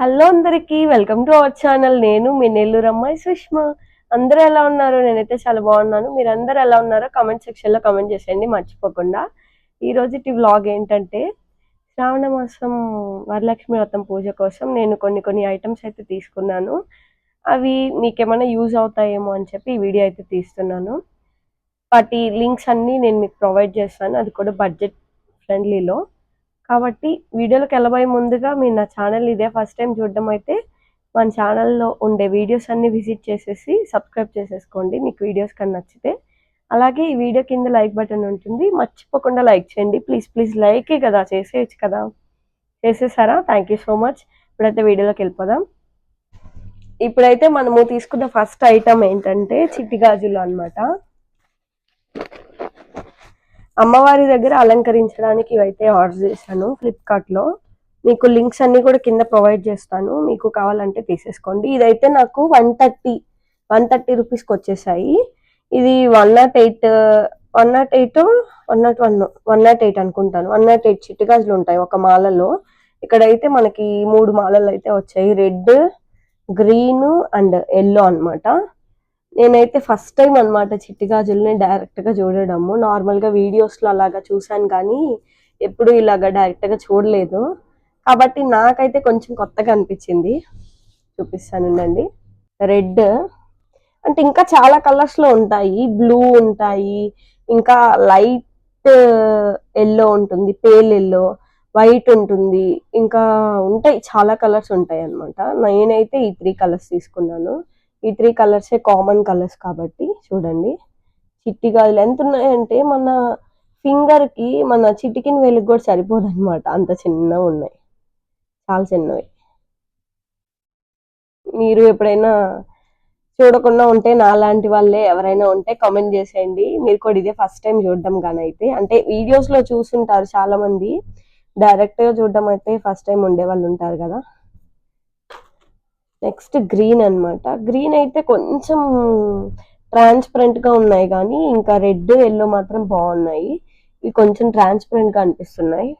Hello అందరికి welcome to our channel. నేను మీ నెల్లూరు అమ్మాయి సుష్మా. అందరూ ఎలా ఉన్నారు? నేనైతే చాలా బాగున్నాను. మీరు ఎలా ఉన్నారో కమెంట్ సెక్షన్లో కమెంట్ చేసేయండి మర్చిపోకుండా. ఈరోజు వ్లాగ్ ఏంటంటే శ్రావణ మాసం వరలక్ష్మి వ్రతం పూజ కోసం నేను కొన్ని కొన్ని ఐటమ్స్ అయితే తీసుకున్నాను. అవి మీకేమైనా యూజ్ అవుతాయేమో అని చెప్పి ఈ వీడియో అయితే తీస్తున్నాను. వాటి లింక్స్ అన్నీ నేను మీకు ప్రొవైడ్ చేస్తాను. అది కూడా బడ్జెట్ ఫ్రెండ్లీలో కాబట్టి వీడియోలోకి వెళ్ళబోయే ముందుగా మీరు నా ఛానల్ ఇదే ఫస్ట్ టైం చూడడం అయితే మన ఛానల్లో ఉండే వీడియోస్ అన్నీ విజిట్ చేసేసి సబ్స్క్రైబ్ చేసేసుకోండి. మీకు వీడియోస్ కన్నా నచ్చితే. అలాగే ఈ వీడియో కింద లైక్ బటన్ ఉంటుంది. మర్చిపోకుండా లైక్ చేయండి. ప్లీజ్ ప్లీజ్ లైకే కదా చేసేయచ్చు కదా. చేసేసారా? Thank you so much. ఇప్పుడైతే వీడియోలోకి వెళ్ళిపోదాం. ఇప్పుడైతే మనము తీసుకున్న ఫస్ట్ ఐటమ్ ఏంటంటే చిట్టి గాజులు అనమాట అమ్మవారి దగ్గర అలంకరించడానికి ఇవైతే ఆర్డర్ చేశాను ఫ్లిప్కార్ట్లో మీకు లింక్స్ అన్ని కూడా కింద ప్రొవైడ్ చేస్తాను. మీకు కావాలంటే తీసేసుకోండి. ఇదైతే నాకు వన్ థర్టీ వన్ థర్టీ రూపీస్కి వచ్చేసాయి. ఇది one nought eight one nought eight one nought one one nought eight అనుకుంటాను. వన్ నాట్ ఎయిట్ చిట్టుగాజులు ఉంటాయి ఒక మాలలో. ఇక్కడైతే మనకి మూడు మాలలు అయితే వచ్చాయి. రెడ్ గ్రీన్ అండ్ ఎల్లో అన్నమాట. నేనైతే ఫస్ట్ టైం అన్నమాట చిట్టి గాజుల్ని చూడడము. నార్మల్గా వీడియోస్లో అలాగా చూశాను కానీ ఎప్పుడు ఇలాగా డైరెక్ట్గా చూడలేదు. కాబట్టి నాకైతే కొంచెం కొత్తగా అనిపించింది. చూపిస్తానండి రెడ్ అంటే ఇంకా చాలా కలర్స్లో ఉంటాయి. బ్లూ ఉంటాయి. ఇంకా లైట్ ఎల్లో ఉంటుంది. పేల్ ఎల్లో వైట్ ఉంటుంది. ఇంకా ఉంటాయి. చాలా కలర్స్ ఉంటాయి అన్నమాట నేనైతే ఈ త్రీ కలర్స్ తీసుకున్నాను. ఈ త్రీ కలర్సే కామన్ కలర్స్ కాబట్టి చూడండి. చిట్టి గాజులు ఎంత ఉన్నాయంటే మన ఫింగర్కి మన చిటికిన వేలికి కూడా సరిపోదు అనమాట అంత చిన్నగా ఉన్నాయి. చాలా చిన్నవి. మీరు ఎప్పుడైనా చూడకుండా ఉంటే నాలాంటి వాళ్ళే ఎవరైనా ఉంటే కామెంట్ చేసేయండి. మీరు కూడా ఇదే ఫస్ట్ టైం చూడడం కానీ అయితే అంటే వీడియోస్లో చూస్తుంటారు చాలామంది. డైరెక్ట్గా చూడడం అయితే ఫస్ట్ టైం ఉండే వాళ్ళు ఉంటారు కదా. నెక్స్ట్ గ్రీన్ అన్నమాట. గ్రీన్ అయితే కొంచెం ట్రాన్స్పరెంట్గా ఉన్నాయి కానీ ఇంకా రెడ్ ఎల్లో మాత్రం బాగున్నాయి. ఇవి కొంచెం ట్రాన్స్పరెంట్గా అనిపిస్తున్నాయి.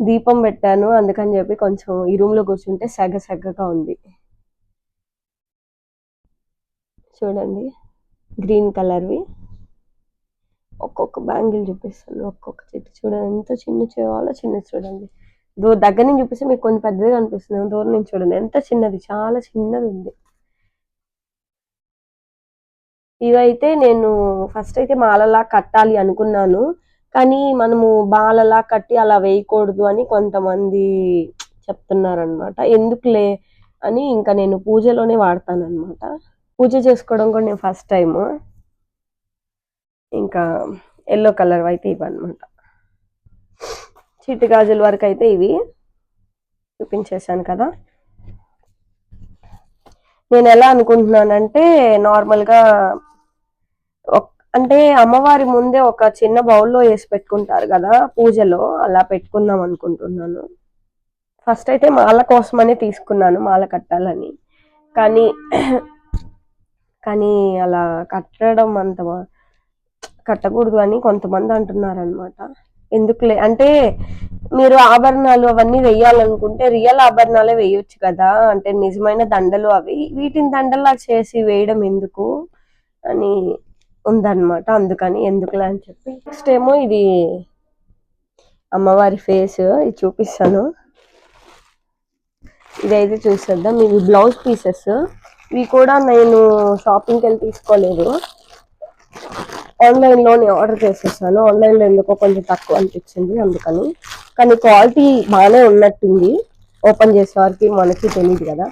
దీపం పెట్టాను అందుకని చెప్పి కొంచెం ఈ రూమ్లో కూర్చుంటే సగ సగ్గగా ఉంది. చూడండి. గ్రీన్ కలర్వి. ఒక్కొక్క బ్యాంగిల్ చూపిస్తాను ఒక్కొక్క చెట్టు చూడండి. ఎంత చిన్న చేయాలో చిన్న చూడండి. దూ దగ్గర నుంచి చూపిస్తే మీకు కొంచెం పెద్దగా అనిపిస్తుంది దూరం నుంచి చూడండి. ఎంత చిన్నది చాలా చిన్నది ఉంది. ఇవైతే నేను ఫస్ట్ అయితే మాలలా కట్టాలి అనుకున్నాను కానీ మనము బాలలా కట్టి అలా వేయకూడదు అని కొంతమంది చెప్తున్నారనమాట ఎందుకులే అని ఇంకా నేను పూజలోనే వాడతాను పూజ చేసుకోవడం కూడా నేను ఫస్ట్ టైం ఇంకా ఎల్లో కలర్ అయితే ఇవి అనమాట చిట్టి గాజుల వరకు అయితే ఇవి చూపించేశాను కదా. నేను ఎలా అనుకుంటున్నానంటే నార్మల్గా అంటే అమ్మవారి ముందే ఒక చిన్న బౌల్లో వేసి పెట్టుకుంటారు కదా పూజలో అలా పెట్టుకుందాం అనుకుంటున్నాను. ఫస్ట్ అయితే మాల కోసమనే తీసుకున్నాను మాల కట్టాలని. కానీ కానీ అలా కట్టడం అంత కట్టకూడదు అని కొంతమంది అంటున్నారు అనమాట ఎందుకులే? అంటే మీరు ఆభరణాలు అవన్నీ వేయాలనుకుంటే రియల్ ఆభరణాలే వేయొచ్చు కదా. అంటే నిజమైన దండలు అవి. వీటిని దండలా చేసి వేయడం ఎందుకు అని ఉందన్నమాట. అందుకని ఎందుకులే అని చెప్పి. నెక్స్ట్ ఏమో ఇది అమ్మవారి ఫేస్. ఇది చూపిస్తాను. ఇదైతే చూసేద్దాం. ఇవి బ్లౌజ్ పీసెస్. ఇవి కూడా నేను షాపింగ్కి వెళ్ళి తీసుకోలేదు. ఆన్లైన్లోనే ఆర్డర్ చేసేసాను. ఆన్లైన్లో ఎందుకో కొంచెం తక్కువ అనిపించింది అందుకని. కానీ క్వాలిటీ బాగానే ఉన్నట్టుంది. ఓపెన్ చేసేవారికి మనకి తెలియదు కదా.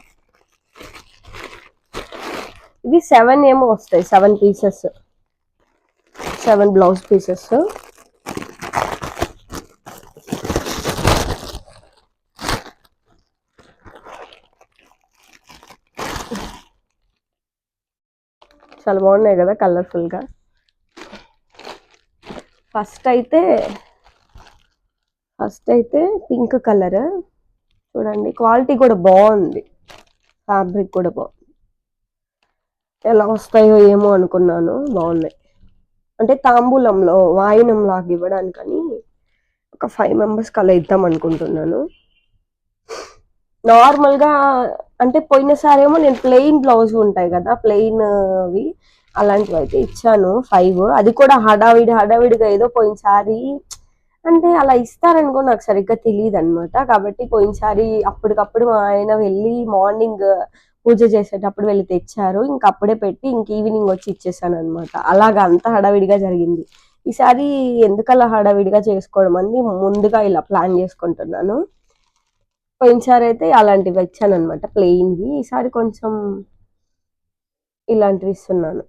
ఇవి సెవెన్ ఏమో వస్తాయి. Seven pieces seven blouse pieces చాలా బాగున్నాయి కదా కలర్ఫుల్గా. ఫస్ట్ అయితే ఫస్ట్ అయితే పింక్ కలర్. చూడండి క్వాలిటీ కూడా బాగుంది. ఫ్యాబ్రిక్ కూడా బాగుంది. ఎలా వస్తాయో ఏమో అనుకున్నాను బాగున్నాయి. అంటే తాంబూలంలో వాయినం లాగా ఇవ్వడానికని ఒక ఫైవ్ మెంబర్స్కి అలా ఇద్దాం అనుకుంటున్నాను. నార్మల్గా అంటే పోయినసారేమో నేను ప్లెయిన్ బ్లౌజ్ ఉంటాయి కదా ప్లెయిన్ అవి. అలాంటివి అయితే ఇచ్చాను. ఫైవ్ అది కూడా హడావిడి హడావిడిగా ఏదో పోయినసారి అంటే అలా ఇస్తారనుకో నాకు సరిగ్గా తెలియదు అనమాట కాబట్టి పోయినసారి అప్పటికప్పుడు మా ఆయన వెళ్ళి మార్నింగ్ పూజ చేసేటప్పుడు వెళ్ళి తెచ్చారు. ఇంక అప్పుడే పెట్టి ఇంక ఈవినింగ్ వచ్చి ఇచ్చేసాను అనమాట అలాగ అంత హడావిడిగా జరిగింది. ఈసారి ఎందుకలా హడావిడిగా చేసుకోవడం అని ముందుగా ఇలా ప్లాన్ చేసుకుంటున్నాను. పోయినసారి అయితే అలాంటివి ఇచ్చాను అనమాట ప్లెయిన్వి ఈసారి కొంచెం ఇలాంటివి ఇస్తున్నాను.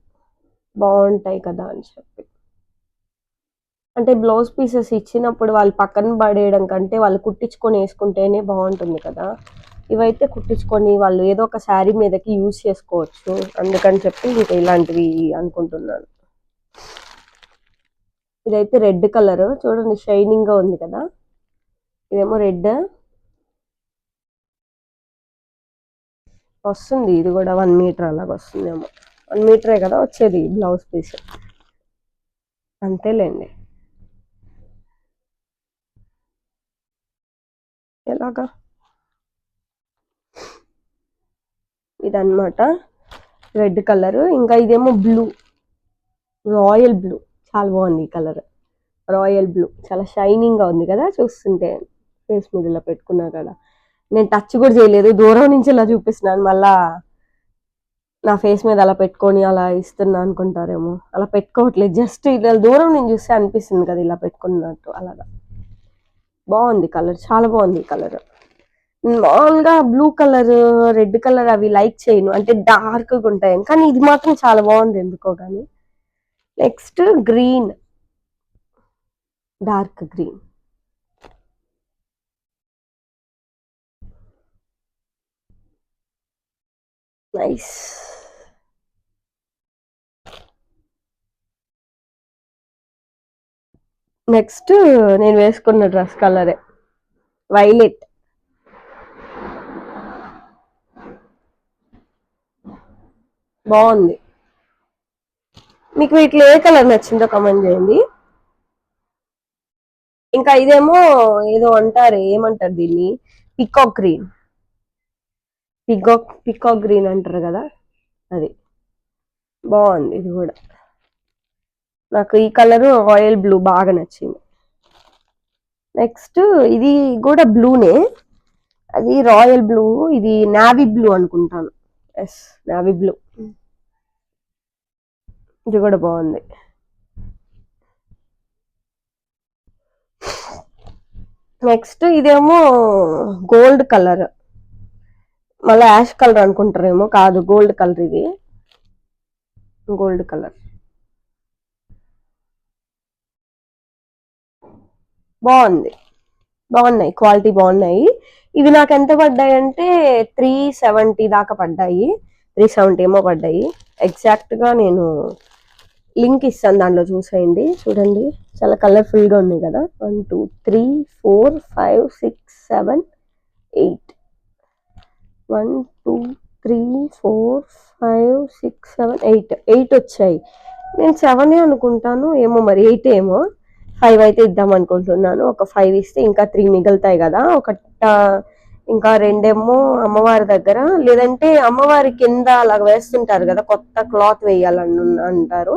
బాగుంటాయి కదా అని చెప్పి. అంటే బ్లౌజ్ పీసెస్ ఇచ్చినప్పుడు వాళ్ళు పక్కన పడేయడం కంటే వాళ్ళు కుట్టించుకొని వేసుకుంటేనే బాగుంటుంది కదా. ఇవైతే కుట్టించుకొని వాళ్ళు ఏదో ఒక శారీ మీదకి యూజ్ చేసుకోవచ్చు. అందుకని చెప్పి ఇంకా ఇలాంటివి అనుకుంటున్నాను. ఇదైతే రెడ్ కలర్. చూడండి షైనింగ్గా ఉంది కదా. ఇదేమో రెడ్. వస్తుంది ఇది కూడా వన్ మీటర్ అలాగ వస్తుందేమో. వన్ మీటరే కదా వచ్చేది బ్లౌజ్ పీస్. అంతేలేండి. ఎలాగా? ఇదన్నమాట. రెడ్ కలర్ ఇంకా ఇదేమో బ్లూ. Royal blue. చాలా బాగుంది ఈ కలర్. Royal blue. చాలా షైనింగ్గా ఉంది కదా చూస్తుంటే. ఫేస్ మీద ఇలా పెట్టుకున్నా కదా. నేను టచ్ కూడా చేయలేదు. దూరం నుంచి ఇలా చూపిస్తున్నాను. మళ్ళా నా ఫేస్ మీద అలా పెట్టుకొని అలా ఇస్తున్నా అనుకుంటారేమో. అలా పెట్టుకోవట్లేదు. జస్ట్ ఇలా దూరం నేను చూస్తే అనిపిస్తుంది కదా ఇలా పెట్టుకున్నట్టు అలాగా. బాగుంది కలర్ చాలా బాగుంది ఈ కలర్ మామూలుగా బ్లూ కలర్ రెడ్ కలర్ అవి లైక్ చేయను. అంటే డార్క్గా ఉంటాయి. కానీ ఇది మాత్రం చాలా బాగుంది ఎందుకో కానీ next green dark green nice next నేను వేసుకున్న డ్రెస్ కలరే. వైలెట్. బాగుంది. మీకు వీటిలో ఏ కలర్ నచ్చిందో కమెంట్ చేయండి. ఇంకా ఇదేమో ఏదో అంటారు ఏమంటారు దీన్ని? Peacock green. Peacock peacock green అంటారు కదా అది. బాగుంది ఇది కూడా. నాకు ఈ కలర్ రాయల్ బ్లూ బాగా నచ్చింది. నెక్స్ట్ ఇది కూడా బ్లూనే. అది రాయల్ బ్లూ ఇది నావీ బ్లూ అనుకుంటాను. Yes navy blue. ఇది కూడా బాగుంది. నెక్స్ట్ ఇదేమో గోల్డ్ కలర్. మళ్ళీ యాష్ కలర్ అనుకుంటారేమో కాదు గోల్డ్ కలర్ ఇది. Gold colour. బాగుంది. బాగున్నాయి. క్వాలిటీ బాగున్నాయి. ఇవి నాకు ఎంత పడ్డాయి అంటే త్రీ సెవెంటీ దాకా పడ్డాయి. త్రీ సెవెంటీ ఏమో పడ్డాయి. ఎగ్జాక్ట్గా నేను లింక్ ఇస్తాను దాంట్లో చూసేయండి. చూడండి. చాలా కలర్ఫుల్గా ఉన్నాయి కదా. One two three four five six seven eight one two three four five six seven eight eight వచ్చాయి. నేను సెవెనే అనుకుంటాను. ఏమో మరి ఎయిట్ ఏమో. ఫైవ్ అయితే ఇద్దాం అనుకుంటున్నాను. ఒక ఫైవ్ ఇస్తే ఇంకా త్రీ మిగులుతాయి కదా. ఒక ఇంకా రెండేమో అమ్మవారి దగ్గర. లేదంటే అమ్మవారి కింద అలా వేస్తుంటారు కదా కొత్త క్లాత్ వేయాలని అంటారు.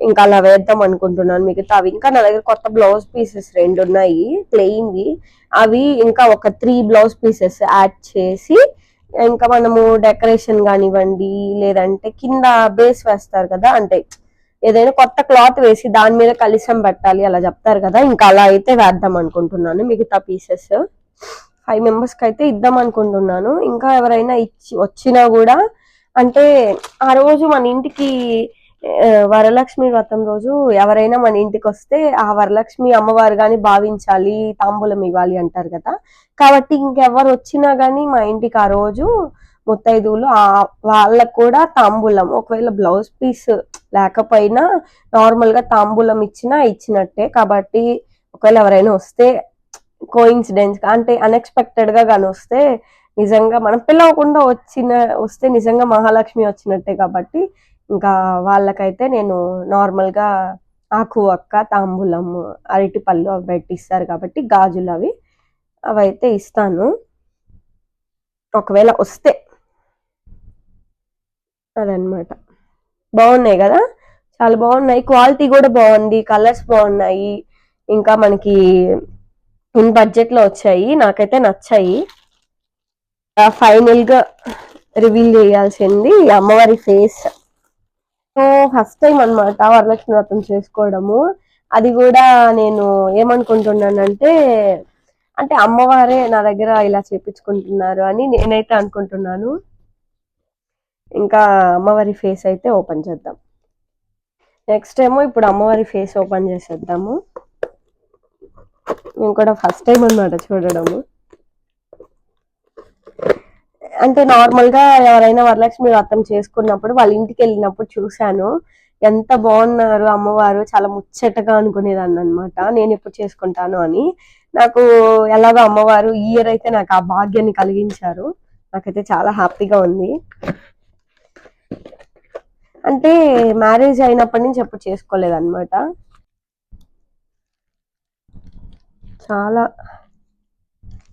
ఇంకా అలా వేద్దాం అనుకుంటున్నాను మిగతా అవి. ఇంకా నా దగ్గర కొత్త బ్లౌజ్ పీసెస్ రెండు ఉన్నాయి ప్లెయిన్వి అవి ఇంకా ఒక త్రీ బ్లౌజ్ పీసెస్ యాడ్ చేసి ఇంకా మనము డెకరేషన్ కానివ్వండి లేదంటే కింద బేస్ వేస్తారు కదా అంటే ఏదైనా కొత్త క్లాత్ వేసి దాని మీద కలిసం పెట్టాలి అలా చెప్తారు కదా. ఇంకా అలా అయితే వేద్దాం అనుకుంటున్నాను. మిగతా పీసెస్ ఫైవ్ మెంబర్స్కి అయితే ఇద్దాం అనుకుంటున్నాను. ఇంకా ఎవరైనా ఇచ్చి వచ్చినా కూడా అంటే ఆ రోజు మన ఇంటికి వరలక్ష్మి వ్రతం రోజు ఎవరైనా మన ఇంటికి వస్తే ఆ వరలక్ష్మి అమ్మవారు కానీ భావించాలి తాంబూలం ఇవ్వాలి అంటారు కదా. కాబట్టి ఇంకెవరు వచ్చినా కానీ మా ఇంటికి ఆ రోజు ముత్తైదువులు ఆ వాళ్ళకు కూడా తాంబూలం. ఒకవేళ బ్లౌజ్ పీస్ లేకపోయినా నార్మల్గా తాంబూలం ఇచ్చినా ఇచ్చినట్టే. కాబట్టి ఒకవేళ ఎవరైనా వస్తే కోయిన్సిడెన్స్ అంటే అన్ఎక్స్పెక్టెడ్గా కానీ వస్తే నిజంగా మనం పిలవకుండా వచ్చిన వస్తే నిజంగా మహాలక్ష్మి వచ్చినట్టే కాబట్టి ఇంకా వాళ్ళకైతే నేను నార్మల్గా ఆకు అక్క తాంబూలం అరటి పళ్ళు అవి పెట్టిస్తారు కాబట్టి గాజులు అవి. అవైతే ఇస్తాను. ఒకవేళ వస్తే అదనమాట బాగున్నాయి కదా? చాలా బాగున్నాయి. క్వాలిటీ కూడా బాగుంది. కలర్స్ బాగున్నాయి. ఇంకా మనకి ఇన్ బడ్జెట్లో వచ్చాయి. నాకైతే నచ్చాయి. ఫైనల్గా రివీల్ చేయాల్సింది ఈ అమ్మవారి ఫేస్. సో ఫస్ట్ టైం అన్నమాట వరలక్ష్మి వ్రతం చేసుకోవడము. అది కూడా నేను ఏమనుకుంటున్నానంటే అంటే అమ్మవారే నా దగ్గర ఇలా చేపించుకుంటున్నారు అని నేనైతే అనుకుంటున్నాను. ఇంకా అమ్మవారి ఫేస్ అయితే ఓపెన్ చేద్దాం. నెక్స్ట్ ఏమో ఇప్పుడు అమ్మవారి ఫేస్ ఓపెన్ చేసేద్దాము. నేను కూడా ఫస్ట్ టైం అన్నమాట చూడడము. అంటే నార్మల్గా ఎవరైనా వరలక్ష్మి వ్రతం చేసుకున్నప్పుడు వాళ్ళ ఇంటికి వెళ్ళినప్పుడు చూశాను. ఎంత బాగున్నారు అమ్మవారు చాలా ముచ్చటగా అనుకునేదాన్ని అనమాట నేను ఎప్పుడు చేసుకుంటాను అని. నాకు ఎలాగో అమ్మవారు ఈ ఇయర్ అయితే నాకు ఆ భాగ్యాన్ని కలిగించారు. నాకైతే చాలా హ్యాపీగా ఉంది. అంటే మ్యారేజ్ అయినప్పటి నుంచి ఎప్పుడు చేసుకోలేదు అనమాట చాలా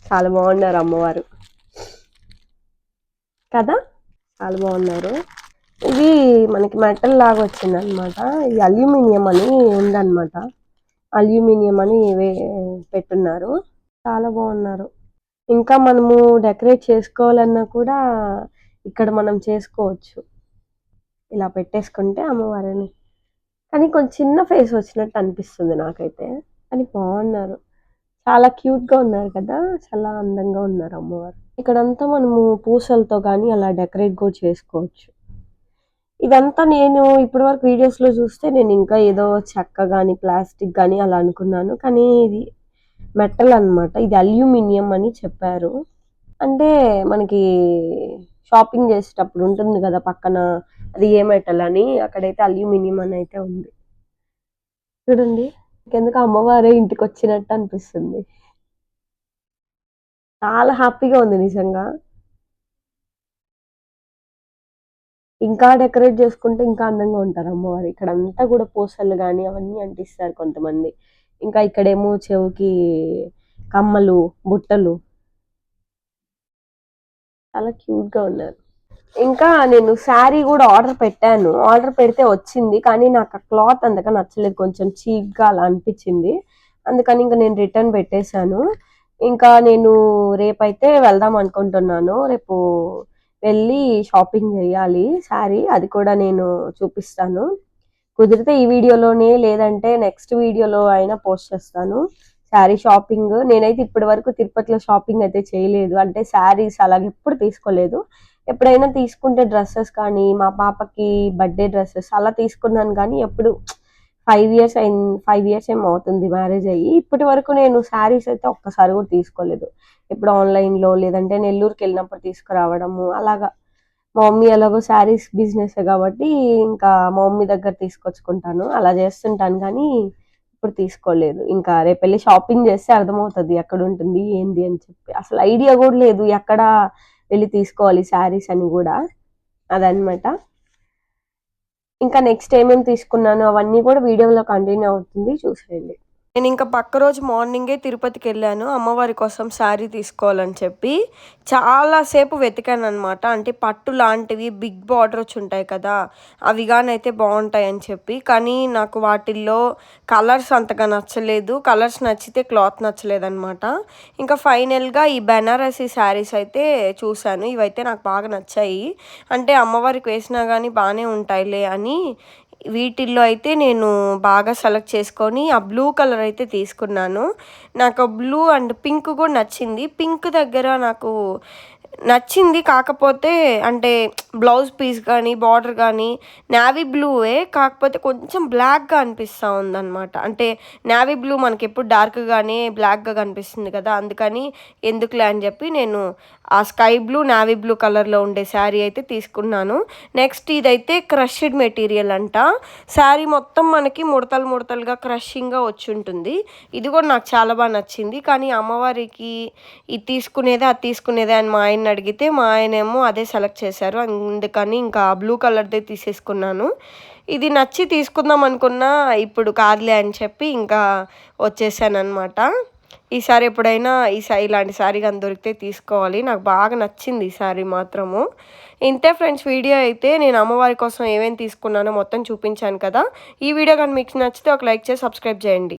చాలా బాగున్నారు అమ్మవారు. కదా? చాలా బాగున్నారు. ఇది మనకి మెటల్ లాగా వచ్చిందనమాట ఇది అల్యూమినియం అని ఉందన్నమాట. అల్యూమినియం అని ఇవే పెట్టున్నారు. చాలా బాగున్నారు. ఇంకా మనము డెకరేట్ చేసుకోవాలన్నా కూడా ఇక్కడ మనం చేసుకోవచ్చు. ఇలా పెట్టేసుకుంటే అమ్మవారిని. కానీ కొంచెం చిన్న ఫేస్ వచ్చినట్టు అనిపిస్తుంది నాకైతే. కానీ బాగున్నారు. చాలా క్యూట్గా ఉన్నారు కదా. చాలా అందంగా ఉన్నారు అమ్మవారు. ఇక్కడంతా మనము పూసలతో కానీ అలా డెకరేట్ కూడా చేసుకోవచ్చు. ఇదంతా నేను ఇప్పటి వరకు వీడియోస్లో చూస్తే నేను ఇంకా ఏదో చెక్క కానీ ప్లాస్టిక్ గాని అలా అనుకున్నాను. కానీ ఇది మెటల్ అన్నమాట. ఇది అల్యూమినియం అని చెప్పారు. అంటే మనకి షాపింగ్ చేసేటప్పుడు ఉంటుంది కదా పక్కన అది ఏ మెటల్ అని అక్కడైతే అల్యూమినియం అని అయితే ఉంది. చూడండి ఎందుకు అమ్మవారే ఇంటికి వచ్చినట్టు అనిపిస్తుంది. చాలా హ్యాపీగా ఉంది నిజంగా. ఇంకా డెకరేట్ చేసుకుంటే ఇంకా అందంగా ఉంటారు అమ్మవారు. ఇక్కడ అంతా కూడా పూసలు కానీ అవన్నీ అంటిస్తారు కొంతమంది. ఇంకా ఇక్కడేమో చెవుకి కమ్మలు బుట్టలు చాలా క్యూట్గా ఉన్నారు. ఇంకా నేను శారీ కూడా ఆర్డర్ పెట్టాను. ఆర్డర్ పెడితే వచ్చింది కానీ నాకు ఆ క్లాత్ అంతగా నచ్చలేదు. కొంచెం చీక్గా అలా అనిపించింది. అందుకని ఇంకా నేను రిటర్న్ పెట్టేశాను. ఇంకా నేను రేపైతే వెళ్దాం అనుకుంటున్నాను. రేపు వెళ్ళి షాపింగ్ చేయాలి శారీ. అది కూడా నేను చూపిస్తాను. కుదిరితే ఈ వీడియోలోనే లేదంటే నెక్స్ట్ వీడియోలో అయినా పోస్ట్ చేస్తాను. శారీ షాపింగ్ నేనైతే ఇప్పటి వరకు తిరుపతిలో షాపింగ్ అయితే చేయలేదు. అంటే శారీస్ అలాగే ఎప్పుడు తీసుకోలేదు. ఎప్పుడైనా తీసుకుంటే డ్రెస్సెస్ కానీ మా పాపకి బర్త్డే డ్రెస్సెస్ అలా తీసుకున్నాను కానీ ఎప్పుడు ఫైవ్ ఇయర్స్ అయిన ఫైవ్ ఇయర్స్ ఏమో అవుతుంది మ్యారేజ్ అయ్యి. ఇప్పటి వరకు నేను శారీస్ అయితే ఒక్కసారి కూడా తీసుకోలేదు. ఇప్పుడు ఆన్లైన్లో లేదంటే నెల్లూరుకి వెళ్ళినప్పుడు తీసుకురావడము అలాగా. మా మమ్మీ ఎలాగో శారీస్ బిజినెస్ కాబట్టి ఇంకా మా మమ్మీ దగ్గర తీసుకొచ్చుకుంటాను. అలా చేస్తుంటాను కానీ ఇప్పుడు తీసుకోలేదు. ఇంకా రేపు వెళ్ళి షాపింగ్ చేస్తే అర్థమవుతుంది ఎక్కడ ఉంటుంది ఏంది అని చెప్పి. అసలు ఐడియా కూడా లేదు ఎక్కడ వెళ్ళి తీసుకోవాలి శారీస్ అని కూడా. అదనమాట ఇంకా నెక్స్ట్ ఏమేమి తీసుకున్నాను అవన్నీ కూడా వీడియోలో కంటిన్యూ అవుతుంది. చూసేయండి. నేను ఇంకా పక్క రోజు మార్నింగే తిరుపతికి వెళ్ళాను. అమ్మవారి కోసం శారీ తీసుకోవాలని చెప్పి చాలాసేపు వెతికాను అనమాట అంటే పట్టు లాంటివి బిగ్ బార్డర్ వచ్చి ఉంటాయి కదా అవి అయితే బాగుంటాయి అని చెప్పి. కానీ నాకు వాటిల్లో కలర్స్ అంతగా నచ్చలేదు. కలర్స్ నచ్చితే క్లాత్ నచ్చలేదు అనమాట ఇంకా ఫైనల్గా ఈ బెనారసీ శారీస్ అయితే చూశాను. ఇవైతే నాకు బాగా నచ్చాయి. అంటే అమ్మవారికి వేసినా కానీ బాగానే ఉంటాయిలే అని వీటిల్లో అయితే నేను బాగా సెలెక్ట్ చేసుకొని ఆ బ్లూ కలర్ అయితే తీసుకున్నాను. నాకు ఆ బ్లూ అండ్ పింక్ కూడా నచ్చింది. పింక్ దగ్గర నాకు నచ్చింది కాకపోతే అంటే బ్లౌజ్ పీస్ కానీ బార్డర్ కానీ నావీ బ్లూవే. కాకపోతే కొంచెం బ్లాక్గా అనిపిస్తూ ఉందన్నమాట. అంటే నావీ బ్లూ మనకి ఎప్పుడు డార్క్గానే బ్లాక్గా కనిపిస్తుంది కదా. అందుకని ఎందుకులే అని చెప్పి నేను ఆ స్కై బ్లూ నావీ బ్లూ కలర్లో ఉండే శారీ అయితే తీసుకున్నాను. నెక్స్ట్ ఇదైతే క్రష్డ్ మెటీరియల్ అంట. శారీ మొత్తం మనకి ముడతలు ముడతలుగా క్రషింగ్గా వచ్చి ఉంటుంది ఇది కూడా నాకు చాలా బాగా నచ్చింది. కానీ అమ్మవారికి ఇది తీసుకునేదే అది తీసుకునేదే అని మా ఆయన అడిగితే మా ఆయనేమో అదే సెలెక్ట్ చేశారు. అందుకని ఇంకా బ్లూ కలర్దే తీసేసుకున్నాను. ఇది నచ్చి తీసుకుందాం అనుకున్నా ఇప్పుడు కాదులే అని చెప్పి ఇంకా వచ్చేసాను అనమాట ఈసారి ఎప్పుడైనా ఈ ఇలాంటి శారీ కానీ దొరికితే తీసుకోవాలి. నాకు బాగా నచ్చింది ఈ శారీ మాత్రము. ఇంతే ఫ్రెండ్స్ వీడియో అయితే నేను అమ్మవారి కోసం ఏమేమి తీసుకున్నానో మొత్తం చూపించాను కదా. ఈ వీడియో కానీ మీకు నచ్చితే ఒక లైక్ చేసి సబ్స్క్రైబ్ చేయండి.